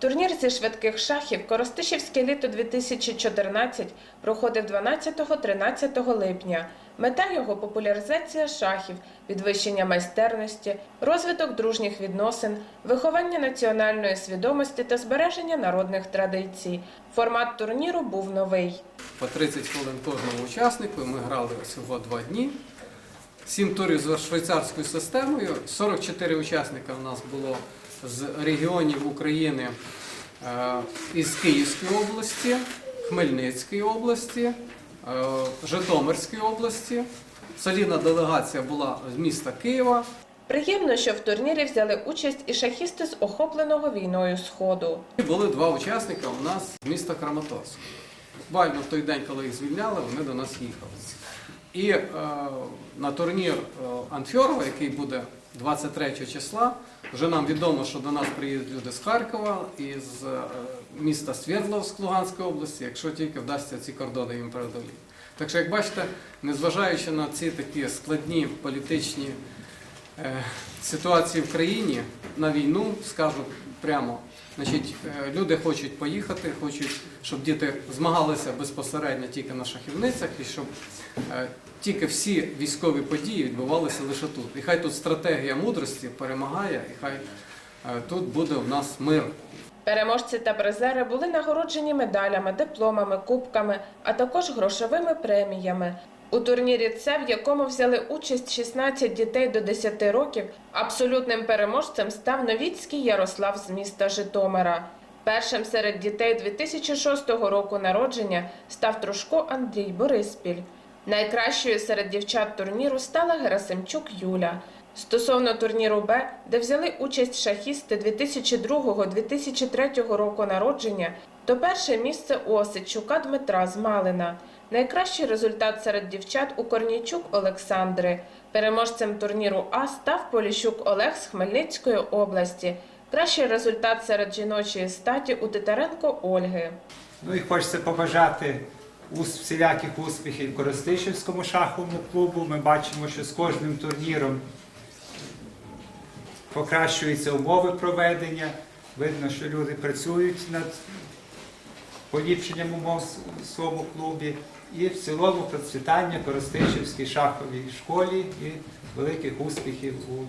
Турнір зі швидких шахів Коростишівське літо 2014 проходив 12-13 липня. Мета його популяризація шахів, підвищення майстерності, розвиток дружніх відносин, виховання національної свідомості та збереження народних традицій. Формат турніру був новий. По 30 хвилин кожному учаснику. Ми грали всього два дні. Сім турів за швейцарською системою. 44 учасника у нас було з регіонів України е, із Київської області, Хмельницької області, е, Житомирської області. Солідна делегація була з міста Києва. Приємно, що в турнірі взяли участь і шахісти з охопленого війною Сходу. Були два учасника у нас з міста Краматорськ. Буквально в той день, коли їх звільняли, вони до нас їхали. І е, на турнір е, Анфьорова, який буде 23 числа, вже нам відомо, що до нас приїдуть люди з Харкова і з е, міста Свердловськ Луганської області, якщо тільки вдасться ці кордони їм преодоліти. Так що, як бачите, незважаючи на ці такі складні політичні ситуації в країні на війну, скажу прямо. Значить, е, люди хочуть поїхати, хочуть, щоб діти змагалися безпосередньо тільки на шахівницях, і щоб е, тільки всі військові події відбувалися лише тут. І хай тут стратегія мудрості перемагає, і хай е, тут буде в нас мир. Переможці та призери були нагороджені медалями, дипломами, кубками, а також грошовими преміями. У турнірі це, в якому взяли участь 16 дітей до 10 років, абсолютним переможцем став Новіцький Ярослав з міста Житомира. Першим серед дітей 2006 року народження став Трушко Андрій Бориспіль. Найкращою серед дівчат турніру стала Герасимчук Юля. Стосовно турніру Б, де взяли участь шахісти 2002-2003 року народження, то перше місце у Осичука Дмитра з Малина. Найкращий результат серед дівчат у Корнійчук Олександри. Переможцем турніру А став Поліщук Олег з Хмельницької області. Кращий результат серед жіночої статі у Титаренко Ольги. Ну і хочеться побажати всіляких успіхів Коростишівському шаховому клубу. Ми бачимо, що з кожним турніром покращуються умови проведення. Видно, що люди працюють над поліпшенням умов в своєму клубі. І в цілому процвітання Коростишівській шаховій школі і великих успіхів у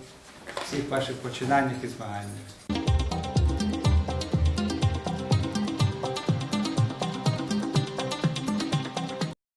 всіх ваших починаннях і змаганнях.